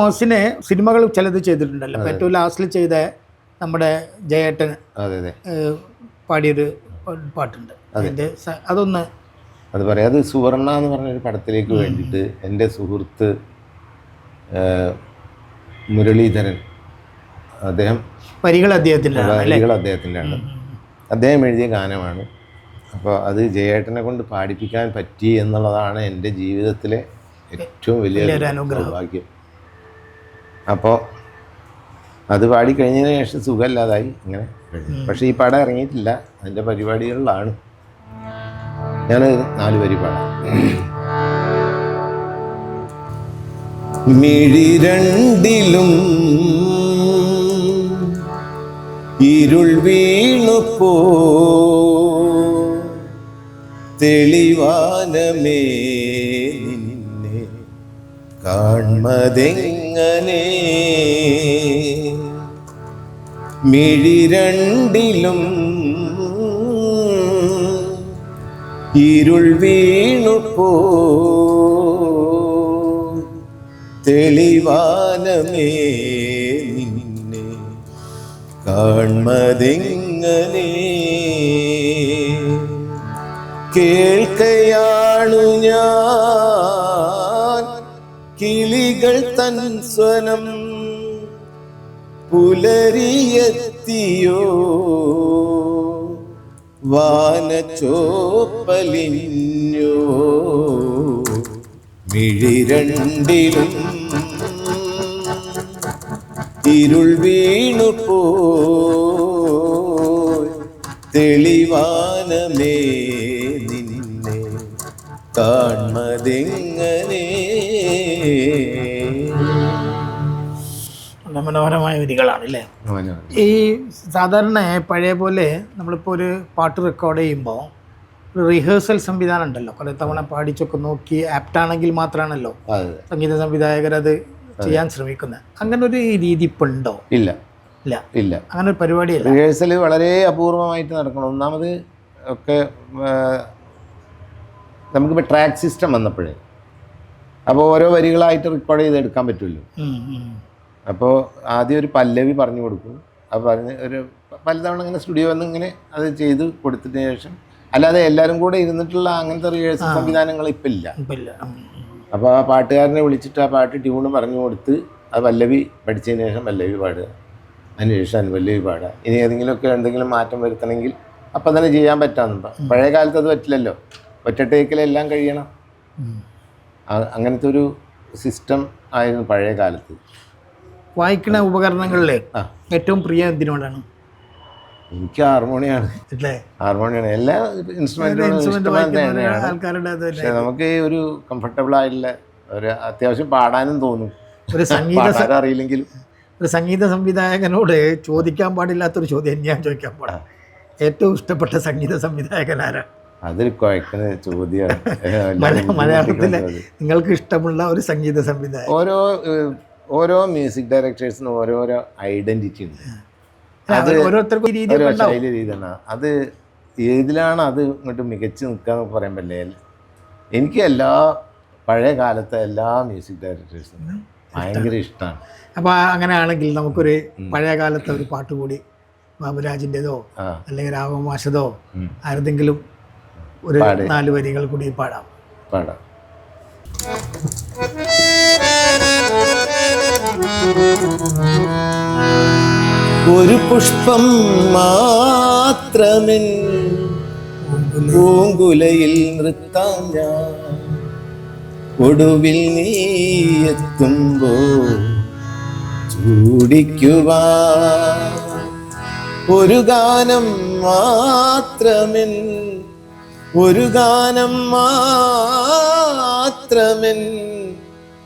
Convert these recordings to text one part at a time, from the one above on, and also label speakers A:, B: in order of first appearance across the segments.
A: മോസിനെ സിനിമകൾ ചിലത് ചെയ്തിട്ടുണ്ടല്ലോ. ഏറ്റവും ലാസ്റ്റിൽ ചെയ്ത നമ്മുടെ ജയേട്ടൻ പാടിയൊരു പാട്ടുണ്ട്. അതിന്റെ അതൊന്ന്
B: അത് പറയാം. അത് സുവർണ എന്ന് പറഞ്ഞൊരു പടത്തിലേക്ക് വേണ്ടിയിട്ട് എന്റെ സുഹൃത്ത് മുരളീധരൻ അദ്ദേഹം
A: വരികൾ അദ്ദേഹത്തിന്റെ
B: വരികൾ അദ്ദേഹത്തിന്റെ ആണ്. അദ്ദേഹം എഴുതിയ ഗാനമാണ്. അപ്പോൾ അത് ജയേട്ടനെ കൊണ്ട് പാടിപ്പിക്കാൻ പറ്റി എന്നുള്ളതാണ് എന്റെ ജീവിതത്തിലെ ഏറ്റവും വലിയ. സൗഭാഗ്യം. അപ്പോൾ അത് പാടിക്കഴിഞ്ഞതിന് ശേഷം സുഖമില്ലാതായി ഇങ്ങനെ പക്ഷേ ഈ പടം ഇറങ്ങിയിട്ടില്ല. അതിന്റെ പരിപാടികളിലാണ്. ഞാൻ നാല് വരി പാടാം. മിഴി രണ്ടിലും ഇരുൾ വീണു പോ. തെളിവാനമേ കാൺമതെങ്ങനെ മിഴി രണ്ടിലും ഇരുൾ പോ തെളിവാനമേ നിന്നെ കാൺമതെങ്ങനെ കേൾക്കയാണു ഞാൻ. തൻ സ്വനം പുലരിയെത്തിയോ? വാനച്ചോപ്പലിഞ്ഞോ? മിഴിരണ്ടിലും ഇരുൾ വീണു പോയി തെളിവാനമേ നിന്നെ കാൺമതെങ്ങനെ?
A: മനോഹരമായ വരികളാണ് അല്ലേ? ഈ സാധാരണ പഴയ പോലെ നമ്മളിപ്പോൾ ഒരു പാട്ട് റെക്കോർഡ് ചെയ്യുമ്പോൾ റിഹേഴ്സൽ സംവിധാനം ഉണ്ടല്ലോ. കുറേ തവണ പാടിച്ചൊക്കെ നോക്കി ആപ്റ്റാണെങ്കിൽ മാത്രമാണല്ലോ സംഗീത സംവിധായകർ അത് ചെയ്യാൻ ശ്രമിക്കുന്നത് അങ്ങനെ ഒരു രീതി ഇപ്പം ഉണ്ടോ?
B: ഇല്ല.
A: ഇല്ല.
B: ഇല്ല.
A: അങ്ങനെ ഒരു പരിപാടി
B: റിഹേഴ്സൽ വളരെ അപൂർവമായിട്ട് നടക്കണം. ഒന്നാമത് ഒക്കെ നമുക്കിപ്പോൾ ട്രാക്ക് സിസ്റ്റം വന്നപ്പോഴേ. അപ്പോൾ ഓരോ വരികളായിട്ട് റെക്കോർഡ് ചെയ്ത് എടുക്കാൻ പറ്റുമല്ലോ. അപ്പോൾ ആദ്യം ഒരു പല്ലവി പറഞ്ഞു കൊടുക്കും. അപ്പോൾ പറഞ്ഞ് ഒരു പലതവണ ഇങ്ങനെ സ്റ്റുഡിയോ വന്ന് ഇങ്ങനെ അത് ചെയ്ത് കൊടുത്തതിന് ശേഷം അല്ലാതെ എല്ലാവരും കൂടെ ഇരുന്നിട്ടുള്ള അങ്ങനത്തെ റിഹേഴ്സൽ സംവിധാനങ്ങൾ ഇപ്പം ഇല്ല. അപ്പോൾ ആ പാട്ടുകാരനെ വിളിച്ചിട്ട് ആ പാട്ട് ട്യൂണ് പറഞ്ഞു കൊടുത്ത് ആ പല്ലവി പഠിച്ചതിന് ശേഷം പല്ലവി പാടുക. അതിന് ശേഷം അനുപല്ലവി പാടുക. ഇനി ഏതെങ്കിലുമൊക്കെ എന്തെങ്കിലും മാറ്റം വരുത്തണമെങ്കിൽ അപ്പം തന്നെ ചെയ്യാൻ പറ്റാമെന്ന് പഴയ കാലത്ത് അത് പറ്റില്ലല്ലോ. ഒറ്റ ടേക്കിലെല്ലാം കഴിയണം. അങ്ങനത്തെ ഒരു സിസ്റ്റം ആയിരുന്നു പഴയ കാലത്ത്.
A: വായിക്കുന്ന
B: ഉപകരണങ്ങളിലെ
A: ഏറ്റവും പ്രിയ എന്തിനോടാണ്?
B: എനിക്ക് ഹാർമോണിയാണ്.
A: അല്ലേ
B: ഹാർമോണിയാണ്. എല്ലാ ഇൻസ്ട്രുമെന്റുകളും നമുക്ക് ഒരു കംഫർട്ടബിൾ ആയിട്ടുള്ള ഒരു അത്യാവശ്യം പാടാനും തോന്നും.
A: ഒരു സംഗീത
B: അറിയില്ലെങ്കിലും.
A: ഒരു സംഗീത സംവിധായകനോട് ചോദിക്കാൻ പാടില്ലാത്തൊരു ചോദ്യം ഞാൻ ചോദിക്കാൻ പാടാം ഏറ്റവും ഇഷ്ടപ്പെട്ട സംഗീത സംവിധായകൻ ആരാണ്
B: അതൊരു കുഴക്കുന്ന ചോദ്യമാണ്.
A: മലയാളത്തിൽ മലയാളത്തിലെ നിങ്ങൾക്ക് ഇഷ്ടമുള്ള ഒരു സംഗീത സംവിധായകൻ.
B: ഓരോ ഓരോ മ്യൂസിക് ഡയറക്ടേഴ്സിനും ഓരോരോ ഐഡന്റിറ്റി ഉണ്ട്.
A: അത് ഓരോരുത്തർക്കും
B: ശൈലി രീതിയാണ് അത് ഏതിലാണ് അത് ഇങ്ങോട്ട് മികച്ച് നിൽക്കുക എന്ന് പറയാൻ പറ്റില്ല. എനിക്ക് എല്ലാ പഴയ കാലത്തെ എല്ലാ മ്യൂസിക് ഡയറക്ടേഴ്സും ഭയങ്കര ഇഷ്ടമാണ്
A: അപ്പോൾ അങ്ങനെയാണെങ്കിൽ നമുക്കൊരു പഴയ കാലത്തെ ഒരു പാട്ട് കൂടി
B: ബാബുരാജിന്റെതോ
A: അല്ലെങ്കിൽ രാഘവമാഷതോ ആരെങ്കിലും ഒരു നാല് വരികൾ കൂടി പാടാം.
B: പാടാം. ഒരു പുഷ്പം മാത്രമെൻ പൂങ്കുലയിൽ നൃത്താം ഞാൻ. ഒടുവിൽ നീ എത്തുമ്പോ ചൂടിക്കുവാ ഒരു ഗാനം മാത്രമെൻ ഒരു ഗാനം മാത്രമെൻ.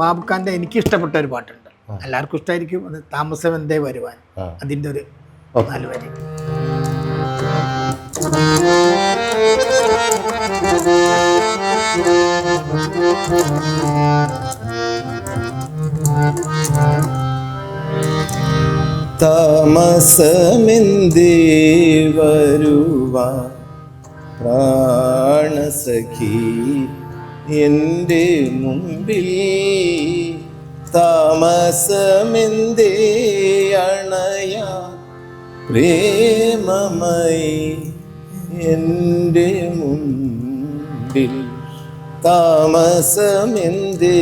A: ബാബുഖാന്റെ എനിക്ക് ഇഷ്ടപ്പെട്ട ഒരു പാട്ടുണ്ട്. എല്ലാവർക്കും ഇഷ്ടമായിരിക്കും അത് താമസം എന്തേ വരുവാൻ. അതിന്റെ ഒരു നാല് വരി.
B: താമസമെന്തേ വരുവാ വരുവാൻ സഖി എന്റെ മുമ്പിൽ താമസമെന്തേ അണയാ? പ്രേമമായി എന്റെ മുമ്പിൽ താമസമെന്തേ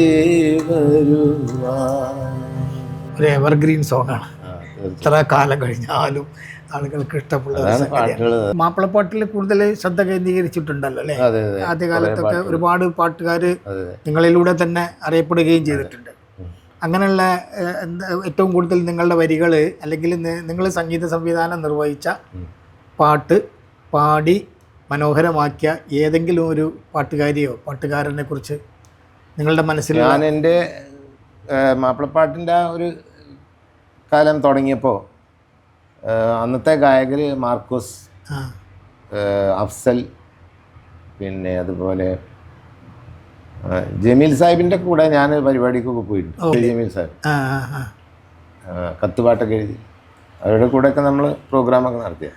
B: വരുവാൻ?
A: ഒരു എവർഗ്രീൻ സോങ്ങാണ് എത്ര കാലം കഴിഞ്ഞാലും ആളുകൾക്ക് ഇഷ്ടമുള്ള മാപ്പിളപ്പാട്ടിൽ കൂടുതൽ ശ്രദ്ധ കേന്ദ്രീകരിച്ചിട്ടുണ്ടല്ലോ അല്ലേ?
B: ആദ്യ കാലത്തൊക്കെ
A: ആദ്യകാലത്തൊക്കെ ഒരുപാട് പാട്ടുകാർ നിങ്ങളിലൂടെ തന്നെ അറിയപ്പെടുകയും ചെയ്തിട്ടുണ്ട്. അങ്ങനെയുള്ള ഏറ്റവും കൂടുതൽ നിങ്ങളുടെ വരികൾ അല്ലെങ്കിൽ നിങ്ങൾ സംഗീത സംവിധാനം നിർവഹിച്ച പാട്ട് പാടി മനോഹരമാക്കിയ ഏതെങ്കിലും ഒരു പാട്ടുകാരിയോ പാട്ടുകാരനെ കുറിച്ച് നിങ്ങളുടെ മനസ്സിൽ
B: ഞാൻ എന്റെ മാപ്പിളപ്പാട്ടിന്റെ ആ ഒരു കാലം തുടങ്ങിയപ്പോൾ അന്നത്തെ ഗായകർ മാർക്കോസ് അഫ്സൽ പിന്നെ അതുപോലെ ജമീൽ സാഹിബിന്റെ കൂടെ ഞാൻ പരിപാടിക്കൊക്കെ പോയിട്ടുണ്ട് ജമീൽ സാഹിബ്. കത്തുപാട്ടൊക്കെ എഴുതി. അവരുടെ കൂടെയൊക്കെ നമ്മൾ പ്രോഗ്രാമൊക്കെ നടത്തിയ.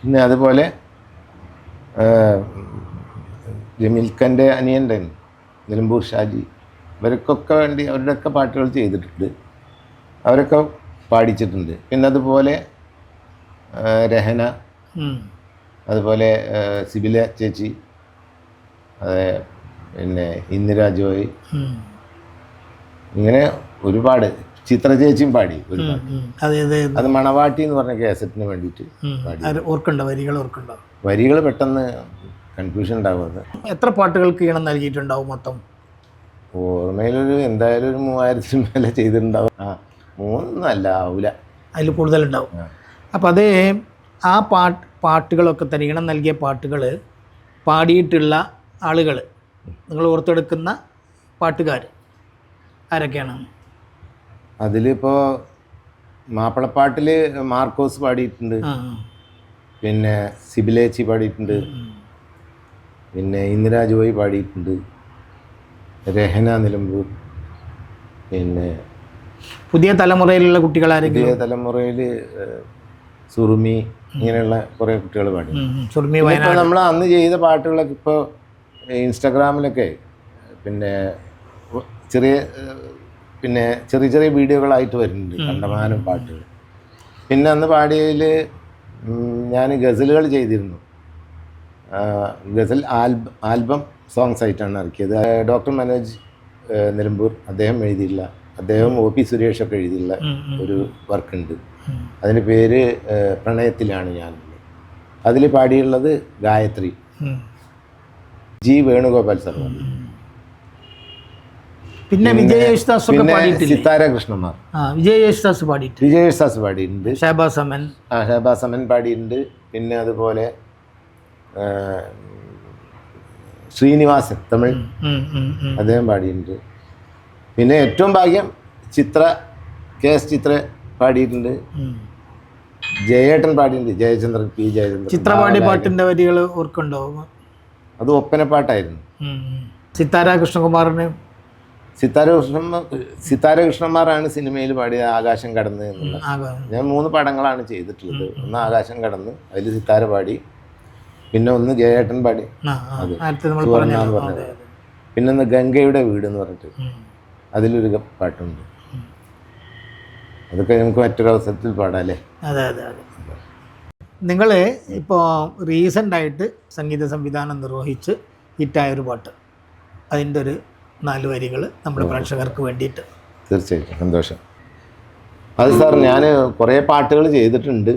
B: പിന്നെ അതുപോലെ ജമീൽഖന്റെ അനിയന്റെ നിലമ്പൂർ ഷാജി ഇവർക്കൊക്കെ വേണ്ടി അവരുടെയൊക്കെ പാട്ടുകൾ ചെയ്തിട്ടുണ്ട്. അവരൊക്കെ പാടിച്ചിട്ടുണ്ട്. പിന്നെ അതുപോലെ രഹന. അതുപോലെ സിബില ചേച്ചി അതെ പിന്നെ ഇന്ദിര ജോയ്. ഇങ്ങനെ ഒരുപാട് ചിത്ര ചേച്ചിയും പാടി ഒരുപാട്.
A: അതെ
B: മണവാട്ടി എന്ന് പറഞ്ഞ കേസറ്റിന് വേണ്ടിയിട്ട്.
A: അത് വരികൾ ഓർക്കണ്ടോ?
B: വരികൾ പെട്ടെന്ന് കൺഫ്യൂഷൻ ഉണ്ടാകുന്നത്
A: എത്ര പാട്ടുകൾക്ക് ഈണം നൽകിയിട്ടുണ്ടാവും മൊത്തം?
B: ഓർമ്മയിലൊരു എന്തായാലും ഒരു മൂവായിരത്തിന് മേലെ ചെയ്തിട്ടുണ്ടാവും. ആ മൂന്നല്ല ആവൂല.
A: അതിൽ കൂടുതലുണ്ടാവും.
B: ആ.
A: അപ്പം അത് ആ പാട്ട് പാട്ടുകളൊക്കെ തന്നെ ഈണം നൽകിയ പാട്ടുകൾ പാടിയിട്ടുള്ള ആളുകൾ നിങ്ങൾ ഓർത്തെടുക്കുന്ന പാട്ടുകാർ ആരൊക്കെയാണ്?
B: അതിലിപ്പോൾ മാപ്പിളപ്പാട്ടിൽ മാർക്കോസ് പാടിയിട്ടുണ്ട്. പിന്നെ സിബിലേച്ചി പാടിയിട്ടുണ്ട്. പിന്നെ ഇന്ദിരാ ജോയി പാടിയിട്ടുണ്ട്. രഹന നിലമ്പൂർ. പിന്നെ
A: പുതിയ തലമുറയിലുള്ള കുട്ടികൾ
B: പുതിയ തലമുറയിൽ സുറുമി ഇങ്ങനെയുള്ള കുറേ കുട്ടികൾ പാടി. സുറുമി
A: വയനാട്.
B: നമ്മൾ അന്ന് ചെയ്ത പാട്ടുകളൊക്കെ ഇപ്പോൾ ഇൻസ്റ്റാഗ്രാമിലൊക്കെ പിന്നെ ചെറിയ പിന്നെ ചെറിയ ചെറിയ വീഡിയോകളായിട്ട് വരുന്നുണ്ട്. കണ്ടമാനം പാട്ടുകൾ. പിന്നെ അന്ന് പാടിയതിൽ ഞാൻ ഗസലുകൾ ചെയ്തിരുന്നു. ഗസൽ ആൽബ ആൽബം സോങ്സ് ആയിട്ടാണ് ഇറക്കിയത്. ഡോക്ടർ മനോജ് നിലമ്പൂർ അദ്ദേഹം എഴുതിയില്ല അദ്ദേഹം ഒ പി സുരേഷൊക്കെ എഴുതിയുള്ള ഒരു വർക്കുണ്ട്. അതിന്റെ പേര് പ്രണയത്തിലാണ് ഞാൻ അതിൽ പാടിയുള്ളത് ഗായത്രി. ജി വേണുഗോപാൽ സർ
A: പിന്നെ വിജയ് യേശുദാസ്
B: സിത്താര കൃഷ്ണമാർ
A: ആ വിജയ് യേശുദാസ് പാടിയിട്ട്
B: വിജയ് യേശുദാസ് പാടിയിട്ടുണ്ട്.
A: ഷഹബാസ് അമൻ
B: ആ ഷഹബാസ് അമൻ പാടിയിട്ടുണ്ട്. പിന്നെ അതുപോലെ ശ്രീനിവാസൻ തമിഴ്. അദ്ദേഹം പാടിയിട്ടുണ്ട്. പിന്നെ ഏറ്റവും ഭാഗ്യം ചിത്ര കെ എസ് ചിത്ര പാടിയിട്ടുണ്ട്. ജയേട്ടൻ പാടിയിട്ടുണ്ട്. ജയചന്ദ്രൻ പി. ജയചന്ദ്രൻ.
A: ചിത്രപാടി പാട്ടിന്റെ വരികൾ ഓർക്കുണ്ടോ
B: അത് ഒപ്പനപ്പാട്ടായിരുന്നു.
A: സിത്താര കൃഷ്ണകുമാറിന്?
B: സിത്താര കൃഷ്ണ സിത്താര കൃഷ്ണന്മാരാണ് സിനിമയിൽ പാടിയത് ആകാശം കടന്ന് എന്നുള്ള. ഞാൻ മൂന്ന് പടങ്ങളാണ് ചെയ്തിട്ടുള്ളത്. ഒന്ന് ആകാശം കടന്ന് അതിൽ സിത്താര പാടി. പിന്നെ ഒന്ന് ജയേട്ടൻ പാടി. പിന്നെ ഒന്ന് ഗംഗയുടെ വീട് എന്ന് പറഞ്ഞിട്ട്. അതിലൊരു പാട്ടുണ്ട്. അതൊക്കെ നമുക്ക് മറ്റൊരവസരത്തിൽ പാടാല്ലേ
A: അതെ അതെ അതെ. നിങ്ങൾ ഇപ്പോൾ റീസെന്റായിട്ട് സംഗീത സംവിധാനം നിർവഹിച്ച് ഹിറ്റായ ഒരു പാട്ട്. അതിന്റെ ഒരു നാല് വരികൾ നമ്മുടെ പ്രേക്ഷകർക്ക് വേണ്ടിയിട്ട്.
B: തീർച്ചയായിട്ടും. സന്തോഷം. അത് സാർ ഞാൻ കുറേ പാട്ടുകൾ ചെയ്തിട്ടുണ്ട്.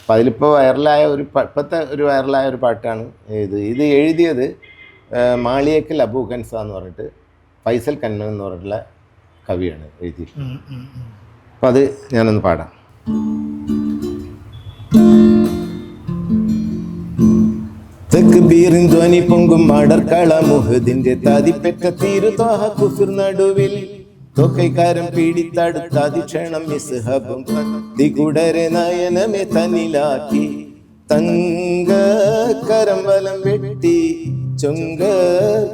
B: അപ്പം അതിലിപ്പോൾ വൈറലായ ഒരു ഇപ്പോഴത്തെ ഒരു വൈറലായ ഒരു പാട്ടാണ് ഇത്. ഇത് എഴുതിയത് മാളിയേക്കൽ അബൂഖൻസ എന്ന് പറഞ്ഞിട്ട് ഫൈസൽ കന്നൻ എന്ന് പറഞ്ഞിട്ടുള്ള കവിയാണ് എഴുതിയത് അപ്പം അത് ഞാനൊന്ന് പാടാം. തെക്കുബീറിൻ ധ്വനി പൊങ്കും അടർക്കള മുഹദിന്റെ തതിപ്പെട്ട തീരുതോഹ കുഫിർ നടുവിൽ തൊക്കൈക്കാരൻ പീഡിത്തടുത്ത അതിക്ഷണം മിസ്ഹബും ദികുടരെ നയനമെ തന്നിലാക്കി. തങ്ക കരമ്പലം വെട്ടി ചൊങ്ക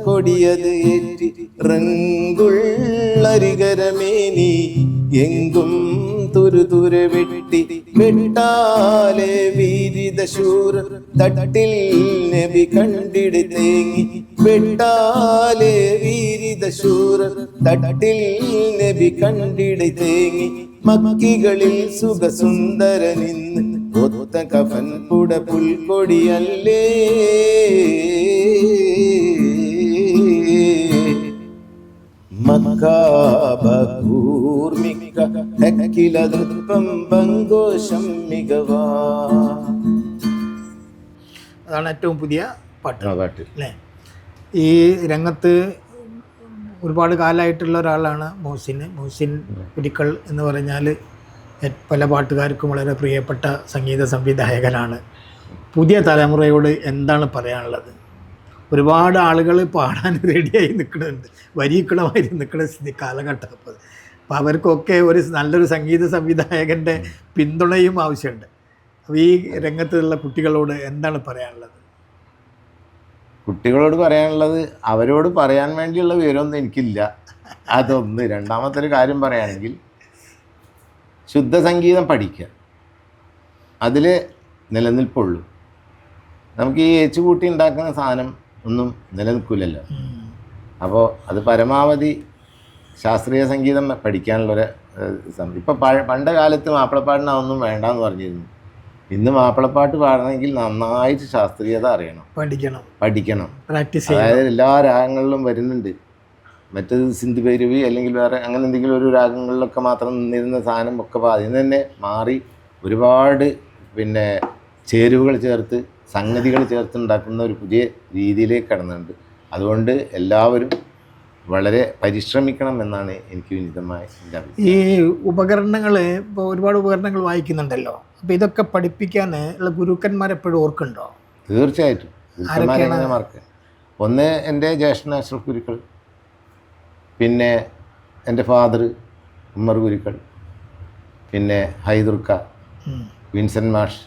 B: കൊടിയത് ഏറ്റി റങ്കുള്ളരികരമേനി എങ്കും തുരുതുരെ വെട്ടി വെട്ടാലെ വീരിതശൂർ തട്ടിൽ നബി കണ്ടിട് തേങ്ങി വെട്ടാലെ തട്ടിൽ നബി കണ്ടിട് തേങ്ങി മക്കികളിൽ സുഖസുന്ദര നിന്ന് ഒത്ത കഫൻ പുട പുൽക്കൊടിയല്ലേ മക്കാബൂർമിക്ക ഹക്കിലതൃപ്പം പങ്കോശം മികവാ.
A: അതാണ് ഏറ്റവും പുതിയ പാട്ട്.
B: പാട്ട്.
A: അല്ലേ? ഈ രംഗത്ത് ഒരുപാട് കാലമായിട്ടുള്ള ഒരാളാണ് മോഹസിൻ. മോഹസിൻ പുരിക്കൾ എന്ന് പറഞ്ഞാൽ പല പാട്ടുകാർക്കും വളരെ പ്രിയപ്പെട്ട സംഗീത സംവിധായകനാണ്. പുതിയ തലമുറയോട് എന്താണ് പറയാനുള്ളത്? ഒരുപാട് ആളുകൾ പാടാൻ റെഡിയായി നിൽക്കുന്നുണ്ട്. വരിക്കണമായി നിൽക്കുന്ന സ്ഥിതി കാലഘട്ടം. അപ്പോൾ അപ്പോൾ അവർക്കൊക്കെ ഒരു നല്ലൊരു സംഗീത സംവിധായകന്റെ പിന്തുണയും ആവശ്യമുണ്ട്. അപ്പോൾ ഈ രംഗത്തുള്ള കുട്ടികളോട് എന്താണ് പറയാനുള്ളത്?
B: കുട്ടികളോട് പറയാനുള്ളത് അവരോട് പറയാൻ വേണ്ടിയുള്ള വിവരമൊന്നും എനിക്കില്ല. അതൊന്ന്. രണ്ടാമത്തെ ഒരു കാര്യം പറയുകയാണെങ്കിൽ ശുദ്ധ സംഗീതം പഠിക്കുക. അതിൽ നിലനിൽപ്പുള്ളൂ. നമുക്ക് ഈ ഏച്ചു കൂട്ടി ഉണ്ടാക്കുന്ന സാധനം ഒന്നും നിലനിൽക്കില്ലല്ലോ അപ്പോൾ അത് പരമാവധി ശാസ്ത്രീയ സംഗീതം പഠിക്കാനുള്ളൊരു ഇപ്പം ഇപ്പം പണ്ട് കാലത്ത് മാപ്പിളപ്പാടിന് അതൊന്നും വേണ്ടെന്ന് പറഞ്ഞിരുന്നു. ഇന്ന് മാപ്പിളപ്പാട്ട് പാടണമെങ്കിൽ നന്നായിട്ട് ശാസ്ത്രീയത അറിയണം.
A: പഠിക്കണം.
B: പഠിക്കണം.
A: പ്രാക്ടീസ്
B: അതായത് എല്ലാ രാഗങ്ങളിലും വരുന്നുണ്ട്. മറ്റേത് സിന്ധു ഭൈരവി അല്ലെങ്കിൽ വേറെ അങ്ങനെ എന്തെങ്കിലും ഒരു രാഗങ്ങളിലൊക്കെ മാത്രം നിന്നിരുന്ന സാധനം ഒക്കെ അതിൽ നിന്ന് തന്നെ മാറി ഒരുപാട് പിന്നെ ചേരുവകൾ ചേർത്ത് സംഗതികൾ ചേർത്ത് ഉണ്ടാക്കുന്ന ഒരു പുതിയ രീതിയിലേക്ക് കടന്നുണ്ട് അതുകൊണ്ട് എല്ലാവരും വളരെ പരിശ്രമിക്കണം എന്നാണ് എനിക്ക് വിനിതമായ
A: ഈ ഉപകരണങ്ങൾ ഇപ്പോൾ ഒരുപാട് ഉപകരണങ്ങൾ വായിക്കുന്നുണ്ടല്ലോ. അപ്പോൾ ഇതൊക്കെ പഠിപ്പിക്കാൻ ഉള്ള ഗുരുക്കന്മാർ എപ്പോഴും ഓർക്കുന്നുണ്ടോ?
B: തീർച്ചയായിട്ടും. ഗുരുക്കന്മാരെങ്ങനെ മാർക്ക് ഒന്ന് എന്റെ ജ്യേഷ്ഠൻ അഷ്റഫ് ഗുരുക്കൾ പിന്നെ എന്റെ ഫാദർ ഉമ്മർ ഗുരുക്കൾ പിന്നെ ഹൈദുർക്ക. വിൻസെന്റ് മാഷ്.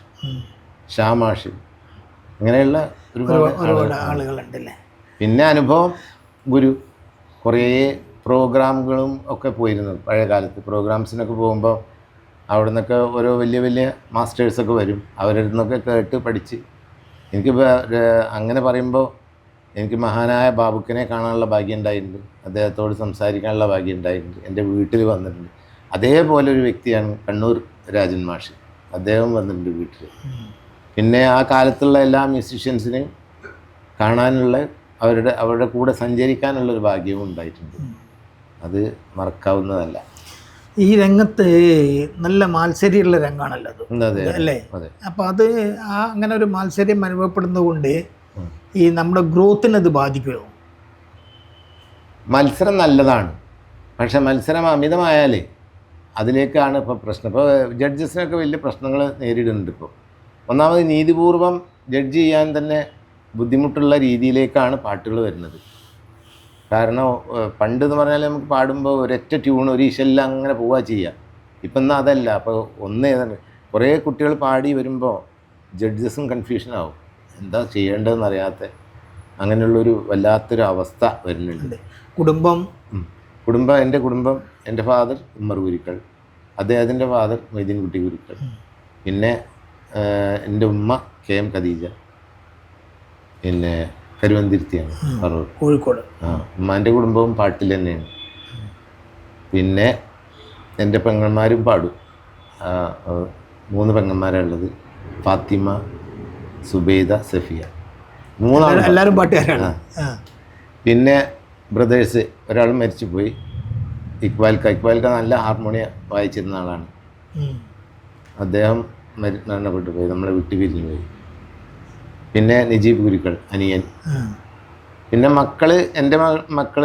B: ഷാ മാഷ് ഇങ്ങനെയുള്ള ഒരുപാട്
A: ആളുകളുണ്ടല്ലേ?
B: പിന്നെ അനുഭവം ഗുരു കുറേ പ്രോഗ്രാമുകളും ഒക്കെ പോയിരുന്നു പഴയ കാലത്ത് പ്രോഗ്രാംസിനൊക്കെ പോകുമ്പോൾ അവിടെ നിന്നൊക്കെ ഓരോ വലിയ വലിയ മാസ്റ്റേഴ്സൊക്കെ വരും. അവരിൽ നിന്നൊക്കെ കേട്ട് പഠിച്ച്. എനിക്ക് അങ്ങനെ പറയുമ്പോൾ എനിക്ക് മഹാനായ ബാബുക്കിനെ കാണാനുള്ള ഭാഗ്യം ഉണ്ടായിട്ടുണ്ട് അദ്ദേഹത്തോട് സംസാരിക്കാനുള്ള ഭാഗ്യം ഉണ്ടായിട്ടുണ്ട് എന്റെ വീട്ടിൽ വന്നിട്ടുണ്ട്. അതേപോലെ ഒരു വ്യക്തിയാണ് കണ്ണൂർ രാജൻ മാഷി. അദ്ദേഹം വന്നിട്ടുണ്ട് വീട്ടിൽ. പിന്നെ ആ കാലത്തുള്ള എല്ലാ മ്യൂസീഷ്യൻസിനെയും കാണാനുള്ള അവരുടെ അവരുടെ കൂടെ സഞ്ചരിക്കാനുള്ള ഒരു ഭാഗ്യവും ഉണ്ടായിട്ടുണ്ട്. അത് മറക്കാവുന്നതല്ല.
A: ഈ രംഗത്ത് നല്ല മാത്സര്യമുള്ള രംഗമാണല്ലോ അത്. അല്ലേ? അപ്പോൾ അത് ആ അങ്ങനെ ഒരു മാത്സര്യം അനുഭവപ്പെടുന്നതുകൊണ്ട്. ഈ നമ്മുടെ ഗ്രോത്തിനെ അത് ബാധിക്കുമോ?
B: മത്സരം നല്ലതാണ്. പക്ഷെ മത്സരം അമിതമായാലേ അതിലേക്കാണ് ഇപ്പോൾ പ്രശ്നം. ഇപ്പോൾ ജഡ്ജസിനൊക്കെ വലിയ പ്രശ്നങ്ങൾ നേരിടുന്നുണ്ട് ഇപ്പോൾ ഒന്നാമത് നീതിപൂർവം ജഡ്ജ് ചെയ്യാൻ തന്നെ ബുദ്ധിമുട്ടുള്ള രീതിയിലേക്കാണ് പാട്ടുകൾ വരുന്നത്. കാരണം പണ്ട് എന്ന് പറഞ്ഞാൽ നമുക്ക് പാടുമ്പോൾ ഒരൊറ്റ ട്യൂൺ ഒരു ഇശെല്ലാം അങ്ങനെ പോവുക ചെയ്യുക ഇപ്പം എന്നാൽ അതല്ല. അപ്പോൾ ഒന്ന് കുറേ കുട്ടികൾ പാടി വരുമ്പോൾ ജഡ്ജസും കൺഫ്യൂഷനാവും എന്താ ചെയ്യേണ്ടതെന്ന് അറിയാത്ത അങ്ങനെയുള്ളൊരു വല്ലാത്തൊരു അവസ്ഥ വരുന്നുണ്ട്.
A: കുടുംബം?
B: കുടുംബം എന്റെ കുടുംബം എന്റെ ഫാദർ ഉമ്മർ ഗുരുക്കൾ അദ്ദേഹത്തിന്റെ ഫാദർ മൊയ്തീൻ കുട്ടി ഗുരുക്കൾ പിന്നെ എന്റെ ഉമ്മ കെ എം ഖദീജ പിന്നെ കരുവന്തിരുത്തിയാണ് പറവൂർ.
A: കോഴിക്കോട്.
B: ആ ഉമ്മാന്റെ കുടുംബവും പാട്ടിൽ തന്നെയാണ്. പിന്നെ എന്റെ പെങ്ങന്മാരും പാടും. മൂന്ന് പെങ്ങന്മാരാണുള്ളത് ഫാത്തിമ സുബൈദ സഫിയ. മൂന്നാണ്
A: എല്ലാവരും പാട്ടുകാരാണ്.
B: പിന്നെ ബ്രദേഴ്സ് ഒരാൾ മരിച്ചു പോയി ഇക്ബാൽക്ക. ഇക്ബാൽക്ക നല്ല ഹാർമോണിയ വായിച്ചിരുന്ന ആളാണ്. അദ്ദേഹം മരി മരണപ്പെട്ടു പോയി നമ്മളെ വിട്ടു പിരിഞ്ഞു പോയി പിന്നെ നജീബ് ഗുരുക്കൾ അനിയൻ. പിന്നെ മക്കൾ എന്റെ മക്കൾ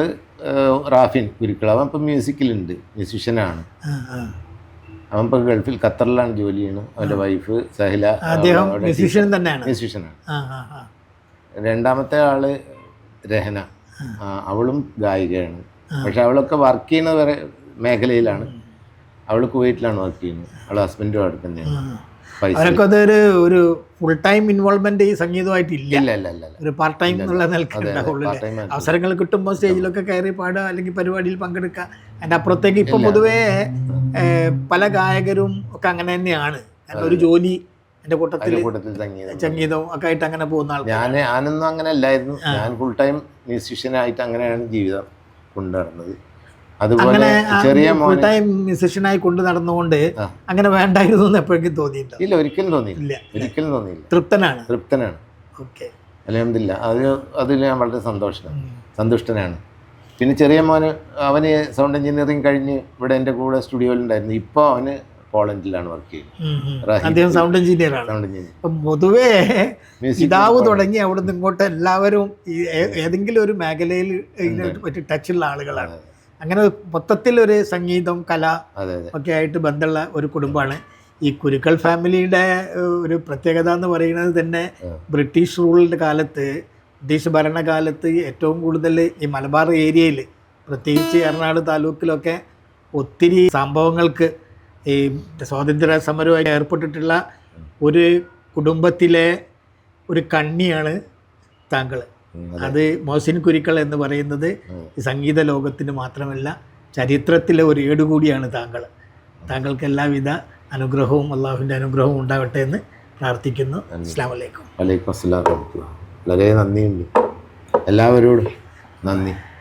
B: റാഫിൻ ഗുരുക്കൾ. അവൻ ഇപ്പം മ്യൂസിക്കിലുണ്ട്. മ്യൂസിഷ്യനാണ്. അവൻ ഇപ്പോൾ ഗൾഫിൽ ഖത്തറിലാണ് ജോലി ചെയ്യുന്നത് അവന്റെ വൈഫ് സഹില
A: അദ്ദേഹം മ്യൂസീഷ്യൻ തന്നെയാണ്.
B: മ്യൂസിഷ്യനാണ് രണ്ടാമത്തെ ആൾ രഹന. അവളും ഗായികയാണ്. പക്ഷെ അവളൊക്കെ വർക്ക് ചെയ്യുന്ന വരെ മേഖലയിലാണ്. അവൾ കുവൈറ്റിലാണ് വർക്ക് ചെയ്യുന്നത്. അവളുടെ ഹസ്ബൻഡും അവിടെ തന്നെയാണ്.
A: അവരൊക്കെ അതൊരു ഒരു ഫുൾ ടൈം ഇൻവോൾവ്മെന്റ് ഈ സംഗീതമായിട്ട് ഇല്ല ഒരു പാർട്ട് ടൈം എന്നുള്ള
B: നിലക്കുണ്ടാവുള്ളൂ.
A: അവസരങ്ങൾ കിട്ടുമ്പോൾ സ്റ്റേജിലൊക്കെ കയറി പാടുക അല്ലെങ്കിൽ പരിപാടിയിൽ പങ്കെടുക്കുക. അതിന്റെ അപ്പുറത്തേക്ക് ഇപ്പം പൊതുവേ പല ഗായകരും ഒക്കെ അങ്ങനെ തന്നെയാണ്. ഒരു ജോലി എന്റെ കൂട്ടത്തിൽ
B: സംഗീതം
A: സംഗീതവും ഒക്കെ ആയിട്ട് അങ്ങനെ പോകുന്ന ആൾക്കാർ
B: ഞാൻ ഞാനൊന്നും അങ്ങനെ അല്ലായിരുന്നു. ഞാൻ ഫുൾ ടൈം മ്യൂസീഷ്യനായിട്ട് അങ്ങനെയാണ് ജീവിതം കൊണ്ടുനടന്നത്. അതുപോലെ
A: അങ്ങനെ
B: ചെറിയ
A: ഫുൾ ടൈം മ്യൂസിഷ്യനായി കൊണ്ട് നടന്നുകൊണ്ട് അങ്ങനെ വേണ്ടായിരുന്നു എന്ന് എപ്പോഴെങ്കിലും തോന്നിയിട്ടുണ്ടോ?
B: ഇല്ല ഒരിക്കലും തോന്നിയില്ല. ഒരിക്കലും തോന്നിയില്ല.
A: തൃപ്തനാണ്?
B: തൃപ്തനാണ്.
A: ഓക്കെ.
B: അലഹമില്ല അത് അതിൽ ഞാൻ വളരെ സന്തോഷമാണ് സന്തുഷ്ടനാണ്. പിന്നെ ചെറിയ മോന് അവന് സൗണ്ട് എഞ്ചിനീയറിങ് കഴിഞ്ഞ് ഇവിടെ എന്റെ കൂടെ സ്റ്റുഡിയോയിലുണ്ടായിരുന്നു. ഇപ്പോൾ അവന് പോളണ്ടിലാണ് വർക്ക് ചെയ്യുന്നത്.
A: അദ്ദേഹം സൗണ്ട് എഞ്ചിനീയർ ആണ്.
B: സൗണ്ട് എഞ്ചിനീയർ
A: അപ്പം പൊതുവേ പിതാവ് തുടങ്ങി അവിടെ നിന്ന് ഇങ്ങോട്ട് എല്ലാവരും ഏതെങ്കിലും ഒരു മേഖലയിൽ പറ്റി ടച്ചുള്ള ആളുകളാണ്. അങ്ങനെ മൊത്തത്തിൽ ഒരു സംഗീതം കല ഒക്കെ ആയിട്ട് ബന്ധമുള്ള ഒരു കുടുംബമാണ്. ഈ കുരുക്കൾ ഫാമിലിയുടെ ഒരു പ്രത്യേകത എന്ന് പറയുന്നത് തന്നെ ബ്രിട്ടീഷ് റൂളിന്റെ കാലത്ത് ബ്രിട്ടീഷ് ഭരണകാലത്ത് ഏറ്റവും കൂടുതൽ ഈ മലബാർ ഏരിയയിൽ പ്രത്യേകിച്ച് എറണാകുളം താലൂക്കിലൊക്കെ ഒത്തിരി സംഭവങ്ങൾക്ക് ഈ സ്വാതന്ത്ര്യ സമരവുമായി ഏർപ്പെട്ടിട്ടുള്ള ഒരു കുടുംബത്തിലെ ഒരു കണ്ണിയാണ് താങ്കൾ. അത്. മോഹസിൻ കുരുക്കൾ എന്ന് പറയുന്നത് സംഗീത ലോകത്തിന് മാത്രമല്ല ചരിത്രത്തിലെ ഒരു ഏട് കൂടിയാണ് താങ്കൾ താങ്കൾക്ക് എല്ലാവിധ അനുഗ്രഹവും അള്ളാഹുവിന്റെ അനുഗ്രഹവും ഉണ്ടാവട്ടെ എന്ന് പ്രാർത്ഥിക്കുന്നു. അസ്സാം വലൈക്കും
B: വലൈക്കും വറഹ്മത്തുള്ളാഹി. വളരെ നന്ദിയുണ്ട്. എല്ലാവരോടും നന്ദി.